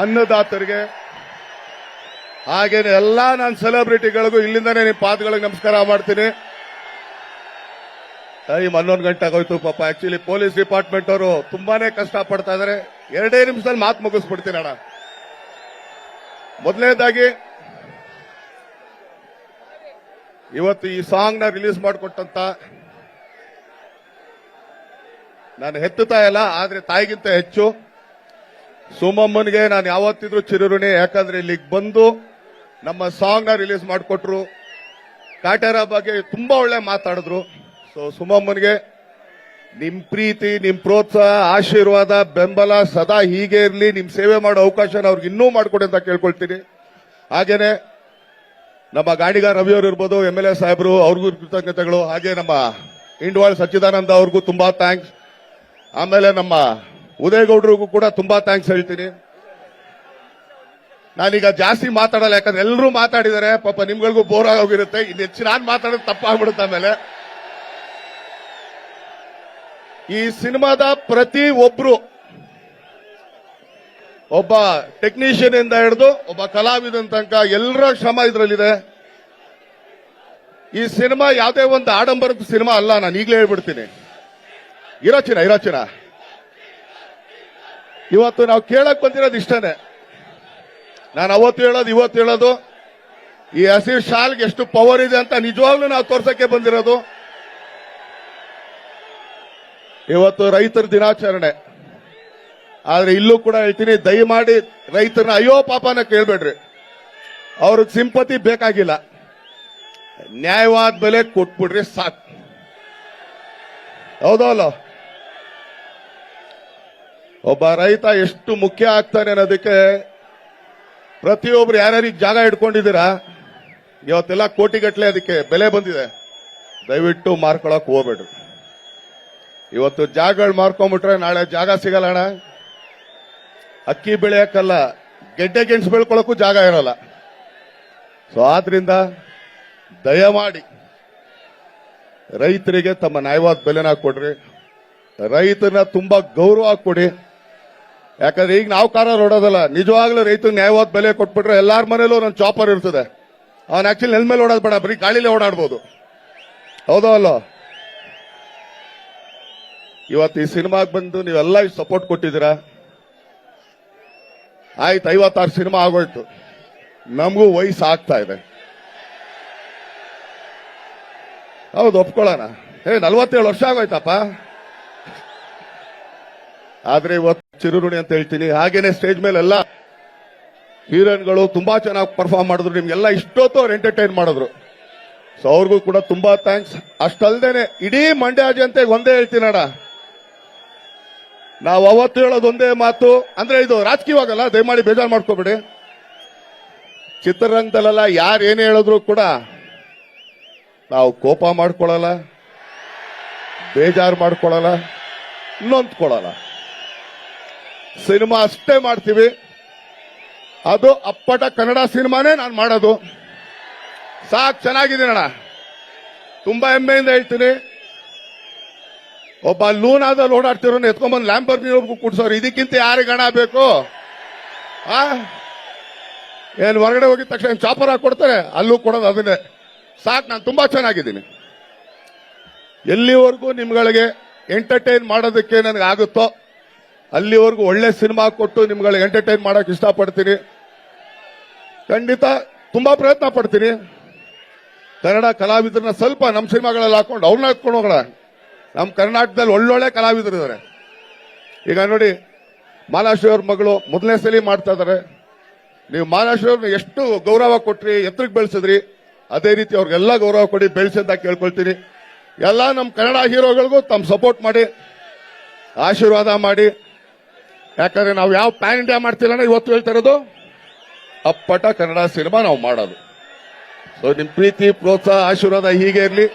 ಅನ್ನದಾತರಿಗೆ. ಹಾಗೇನೆ ಎಲ್ಲಾ ನನ್ನ ಸೆಲೆಬ್ರಿಟಿಗಳಿಗೂ ಇಲ್ಲಿಂದಾನೇ ನಿಮ್ಮ ಪಾದಗಳಿಗೆ ನಮಸ್ಕಾರ ಮಾಡ್ತೀನಿ. ಟೈಮ್ ಹನ್ನೊಂದು ಗಂಟೆ ಆಗೋಯ್ತು ಪಾಪ. ಆಕ್ಚುಲಿ ಪೊಲೀಸ್ ಡಿಪಾರ್ಟ್ಮೆಂಟ್ ಅವರು ತುಂಬಾನೇ ಕಷ್ಟ ಪಡ್ತಾ ಇದಾರೆ. ಎರಡೇ ನಿಮಿಷದಲ್ಲಿ ಮಾತು ಮುಗಿಸ್ಬಿಡ್ತೀನಿ ಅಣ್ಣ. ಮೊದಲನೇದಾಗಿ, ಇವತ್ತು ಈ ಸಾಂಗ್ನ ರಿಲೀಸ್ ಮಾಡಿಕೊಟ್ಟಂತ ನಾನು ಹೆತ್ತುತ್ತಾ ಇಲ್ಲ, ಆದ್ರೆ ತಾಯಿಗಿಂತ ಹೆಚ್ಚು. ಸುಮಮ್ಮನಿಗೆ ನಾನು ಯಾವತ್ತಿದ್ರು ಚಿರುರುಣಿ ಯಾಕಂದ್ರೆ ಇಲ್ಲಿಗೆ ಬಂದು ನಮ್ಮ ಸಾಂಗ್ನ ರಿಲೀಸ್ ಮಾಡಿಕೊಟ್ರು. ಕಾಟೇರ ಬಗ್ಗೆ ತುಂಬಾ ಒಳ್ಳೆ ಮಾತಾಡಿದ್ರು. ಸೊ ಸುಮಮ್ಮನಿಗೆ ನಿಮ್ ಪ್ರೀತಿ, ನಿಮ್ ಪ್ರೋತ್ಸಾಹ, ಆಶೀರ್ವಾದ, ಬೆಂಬಲ ಸದಾ ಹೀಗೆ ಇರಲಿ. ನಿಮ್ ಸೇವೆ ಮಾಡೋ ಅವಕಾಶ ಅವ್ರಿಗೆ ಇನ್ನೂ ಮಾಡಿಕೊಡಿ ಅಂತ ಕೇಳ್ಕೊಳ್ತೀನಿ. ಹಾಗೇನೆ ನಮ್ಮ ಗಾಡಿಗ ರವಿ ಅವರು ಇರ್ಬೋದು ಎಂ ಎಲ್ ಎ ಸಾಹೇಬರು, ಅವ್ರಿಗೂ ಕೃತಜ್ಞತೆಗಳು. ಹಾಗೆ ನಮ್ಮ ಇಂಡ್ವಾಳ್ ಸಚ್ಚಿದಾನಂದ ಅವ್ರಿಗೂ ತುಂಬಾ ಥ್ಯಾಂಕ್ಸ್ ಆಮೇಲೆ ನಮ್ಮ ಉದಯಗೌಡರಿಗೂ ಕೂಡ ತುಂಬಾ ಥ್ಯಾಂಕ್ಸ್ ಹೇಳ್ತೀನಿ. ನಾನೀಗ ಜಾಸ್ತಿ ಮಾತಾಡಲ್ಲ, ಯಾಕಂದ್ರೆ ಎಲ್ಲರೂ ಮಾತಾಡಿದರೆ, ಪಾಪ ನಿಮ್ಗಳಿಗೂ ಬೋರ್ ಆಗೋಗಿರುತ್ತೆ. ಇನ್ನು ಹೆಚ್ಚು ನಾನು ಮಾತಾಡೋದು ತಪ್ಪಾಗ್ಬಿಡುತ್ತೆ ಆಮೇಲೆ. ಈ ಸಿನಿಮಾದ ಪ್ರತಿ ಒಬ್ರು, ಒಬ್ಬ ಟೆಕ್ನಿಷಿಯನ್ ಇಂದ ಹಿಡಿದು, ಒಬ್ಬ ಕಲಾವಿದನ್ ತನಕ ಎಲ್ಲರ ಶ್ರಮ ಇದರಲ್ಲಿದೆ. ಈ ಸಿನಿಮಾ ಯಾವುದೇ ಒಂದು ಆಡಂಬರದ ಸಿನಿಮಾ ಅಲ್ಲ, ನಾನು ಈಗಲೇ ಹೇಳ್ಬಿಡ್ತೀನಿ. ಇರೋಚಿನ ಇರೋಚಿನ ಇವತ್ತು ನಾವು ಕೇಳಕ್ ಬಂದಿರೋದು ಇಷ್ಟನೇ. ನಾನು ಅವತ್ತು ಹೇಳೋದು, ಇವತ್ತು ಹೇಳೋದು, ಈ ಹಸಿರು ಶಾಲ್ಗೆ ಎಷ್ಟು ಪವರ್ ಇದೆ ಅಂತ ನಿಜವಾಗ್ಲೂ ನಾವು ತೋರ್ಸಕ್ಕೆ ಬಂದಿರೋದು. ಇವತ್ತು ರೈತರ ದಿನಾಚರಣೆ. ಆದ್ರೆ ಇಲ್ಲೂ ಕೂಡ ಹೇಳ್ತೀನಿ, ದಯಮಾಡಿ ರೈತರನ್ನ, ಅಯ್ಯೋ ಪಾಪನ ಕೇಳ್ಬೇಡ್ರಿ. ಅವ್ರಿಗೆ ಸಿಂಪತಿ ಬೇಕಾಗಿಲ್ಲ. ನ್ಯಾಯವಾದ ಬೆಲೆ ಕೊಟ್ಬಿಡ್ರಿ ಸಾಕು. ಹೌದಲ್ಲ ಒಬ್ಬ ರೈತ ಎಷ್ಟು ಮುಖ್ಯ ಆಗ್ತಾನೆ ಅನ್ನೋದಕ್ಕೆ ಪ್ರತಿಯೊಬ್ರು ಯಾರ್ಯಾರಿಗೆ ಜಾಗ ಇಟ್ಕೊಂಡಿದ್ದೀರಾ? ಇವತ್ತೆಲ್ಲ ಕೋಟಿಗಟ್ಟಲೆ ಅದಕ್ಕೆ ಬೆಲೆ ಬಂದಿದೆ. ದಯವಿಟ್ಟು ಮಾರ್ಕೊಳಕ್ ಹೋಗ್ಬೇಡ್ರಿ. ಇವತ್ತು ಜಾಗಗಳು ಮಾರ್ಕೊಂಡ್ಬಿಟ್ರೆ ನಾಳೆ ಜಾಗ ಸಿಗಲ್ಲ ಅಣ್ಣ. ಅಕ್ಕಿ ಬೆಳೆಯಕ್ಕಲ್ಲ, ಗೆಡ್ಡೆ ಗೆಣಸು ಬೆಳ್ಕೊಳಕ್ಕೂ ಜಾಗ ಇರಲ್ಲ. ಸೊ ಆದ್ರಿಂದ ದಯಮಾಡಿ ರೈತರಿಗೆ ತಮ್ಮ ನ್ಯಾಯವಾದ ಬೆಲೆನ ಕೊಡ್ರಿ. ರೈತನ ತುಂಬಾ ಗೌರವ ಕೊಡಿ. ಯಾಕಂದ್ರೆ ಈಗ ನಾವು ಕಾರ ಓಡೋದಲ್ಲ ನಿಜವಾಗ್ಲೂ ರೈತರು ನ್ಯಾಯವಾದ ಬೆಲೆ ಕೊಟ್ಬಿಟ್ರೆ ಎಲ್ಲಾರ ಮನೇಲೂ ಒಂದೊಂದು ಚಾಪರ್ ಇರ್ತದೆ. ಅವ್ನು ಆಕ್ಚುಲಿ ನೆಲ ಮೇಲೆ ಓಡೋದು ಬೇಡ, ಬರೀ ಗಾಳಿಲೇ ಓಡಾಡ್ಬೋದು. ಹೌದೋ ಅಲ್ಲೋ? ಇವತ್ತು ಈ ಸಿನಿಮಾಗೆ ಬಂದು ನೀವೆಲ್ಲ ಸಪೋರ್ಟ್ ಕೊಟ್ಟಿದ್ದೀರಾ? ಆಯ್ತು, ಐವತ್ತಾರು ಸಿನಿಮಾ ಆಗೋಯ್ತು. ನಮಗೂ ವಯಸ್ಸು ಆಗ್ತಾ ಇದೆ. ಹೌದು, ಒಪ್ಕೊಳ್ಳೋಣ. ಏ, ನಲ್ವತ್ತೇಳು ವರ್ಷ ಆಗೋಯ್ತಪ್ಪ. ಆದ್ರೆ ಇವತ್ತು ಚಿರುರುಣಿ ಅಂತ ಹೇಳ್ತೀನಿ. ಹಾಗೇನೆ ಸ್ಟೇಜ್ ಮೇಲೆಲ್ಲ ಹೀರೋಯಿನ್ಗಳು ತುಂಬಾ ಚೆನ್ನಾಗಿ ಪರ್ಫಾರ್ಮ್ ಮಾಡಿದ್ರು. ನಿಮ್ಗೆಲ್ಲ ಇಷ್ಟೊತ್ತು ಅವ್ರು ಎಂಟರ್ಟೈನ್ ಮಾಡಿದ್ರು. ಸೊ ಅವ್ರಿಗೂ ಕೂಡ ತುಂಬಾ ಥ್ಯಾಂಕ್ಸ್ ಅಷ್ಟಲ್ದೇನೆ, ಇಡೀ ಮಂಡ್ಯ ಜನತೆ ಒಂದೇ ಹೇಳ್ತೀನಣ್ಣ ನಾವು ಅವತ್ತು ಹೇಳೋದೊಂದೇ ಮಾತು. ಅಂದ್ರೆ ಇದು ರಾಜಕೀಯವಾಗಲ್ಲ, ದಯಮಾಡಿ ಬೇಜಾರು ಮಾಡ್ಕೋಬೇಡಿ. ಚಿತ್ರರಂಗದಲ್ಲೆಲ್ಲ ಯಾರು ಏನೇ ಹೇಳಿದ್ರು ಕೂಡ ನಾವು ಕೋಪ ಮಾಡ್ಕೊಳ್ಳಲ್ಲ ಬೇಜಾರು ಮಾಡ್ಕೊಳ್ಳಲ್ಲ ನೊಂದ್ಕೊಳ್ಳಲ್ಲ ಸಿನಿಮಾ ಅಷ್ಟೇ ಮಾಡ್ತೀವಿ. ಅದು ಅಪ್ಪಟ ಕನ್ನಡ ಸಿನಿಮಾನೇ ನಾನು ಮಾಡೋದು. ಸಾಕ್ ಚೆನ್ನಾಗಿದ್ದೀನಣ್ಣ ತುಂಬಾ ಹೆಮ್ಮೆಯಿಂದ ಹೇಳ್ತೀನಿ. ಒಬ್ಬ ಲೂನಾದಲ್ಲಿ ಓಡಾಡ್ತಿರೋ ಎತ್ಕೊಂಡ್ಬಂದು ಲ್ಯಾಂಬರ್ ಕುಡ್ಸೋರು. ಇದಕ್ಕಿಂತ ಯಾರಿಗೆ ಹಣ ಬೇಕು? ಆ? ಏನ್ ಹೊರಗಡೆ ಹೋಗಿದ ತಕ್ಷಣ ಚಾಪರ್ ಹಾಕಿ ಕೊಡ್ತಾರೆ? ಅಲ್ಲೂ ಕೊಡೋದು ಅದನ್ನೇ. ಸಾಕ್, ನಾನು ತುಂಬಾ ಚೆನ್ನಾಗಿದ್ದೀನಿ. ಎಲ್ಲಿವರೆಗೂ ನಿಮ್ಗಳಿಗೆ ಎಂಟರ್ಟೈನ್ ಮಾಡೋದಕ್ಕೆ ನನಗೆ ಆಗುತ್ತೋ ಅಲ್ಲಿವರೆಗೂ ಒಳ್ಳೆ ಸಿನಿಮಾ ಕೊಟ್ಟು ನಿಮ್ಗಳಿಗೆ ಎಂಟರ್ಟೈನ್ ಮಾಡಕ್ ಇಷ್ಟಪಡ್ತೀನಿ. ಖಂಡಿತ ತುಂಬಾ ಪ್ರಯತ್ನ ಪಡ್ತೀನಿ. ಕನ್ನಡ ಕಲಾವಿದರನ್ನ ಸ್ವಲ್ಪ ನಮ್ಮ ಸಿನಿಮಾಗಳಲ್ಲಿ ಹಾಕೊಂಡು ಅವ್ರನ್ನ ಎತ್ಕೊಂಡು ಹೋಗೋಣ. ನಮ್ಮ ಕರ್ನಾಟಕದಲ್ಲಿ ಒಳ್ಳೊಳ್ಳೆ ಇದಾರೆ. ಈಗ ನೋಡಿ, ಮಾಲಾಶ್ರೀ ಅವ್ರ ಮಗಳು ಮೊದಲನೇ ಸಲ ಮಾಡ್ತಾ ಇದಾರೆ. ನೀವು ಮಾಲಾಶ್ರೀ ಅವ್ರನ್ನ ಎಷ್ಟು ಗೌರವ ಕೊಟ್ರಿ, ಎತ್ತರಕ್ಕೆ ಬೆಳೆಸಿದ್ರಿ, ಅದೇ ರೀತಿ ಅವ್ರಿಗೆಲ್ಲ ಗೌರವ ಕೊಡಿ, ಬೆಳೆಸಿ ಅಂತ ಕೇಳ್ಕೊಳ್ತೀನಿ. ಎಲ್ಲ ನಮ್ಮ ಕನ್ನಡ ಹೀರೋಗಳಿಗೂ ತಮ್ಮ ಸಪೋರ್ಟ್ ಮಾಡಿ, ಆಶೀರ್ವಾದ ಮಾಡಿ. ಯಾಕಂದ್ರೆ ನಾವು ಯಾವ ಪ್ಯಾನ್ ಇಂಡಿಯಾ ಮಾಡ್ತಿಲ್ಲ ಇವತ್ತು ಹೇಳ್ತಾ ಇರೋದು, ಅಪ್ಪಟ ಕನ್ನಡ ಸಿನಿಮಾ ನಾವು ಮಾಡೋದು. ಸೊ ನಿಮ್ ಪ್ರೀತಿ, ಪ್ರೋತ್ಸಾಹ, ಆಶೀರ್ವಾದ ಹೀಗೆ ಇರಲಿ.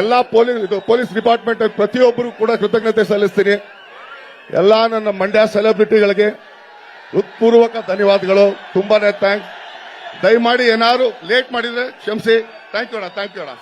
ಎಲ್ಲಾ ಪೊಲೀಸ್ ಪೊಲೀಸ್ ಡಿಪಾರ್ಟ್ಮೆಂಟ್ ಪ್ರತಿಯೊಬ್ಬರು ಕೂಡ ಕೃತಜ್ಞತೆ ಸಲ್ಲಿಸ್ತೀನಿ. ಎಲ್ಲಾ ನನ್ನ ಮಂಡ್ಯ ಸೆಲೆಬ್ರಿಟಿಗಳಿಗೆ ಹೃತ್ಪೂರ್ವಕ ಧನ್ಯವಾದಗಳು. ತುಂಬಾನೇ ಥ್ಯಾಂಕ್ಸ್ ದಯಮಾಡಿ ಏನಾದ್ರು ಲೇಟ್ ಮಾಡಿದ್ರೆ ಕ್ಷಮಿಸಿ. ಥ್ಯಾಂಕ್ ಯು ಅಣ್ಣ ಥ್ಯಾಂಕ್ ಯು ಅಣ್ಣ.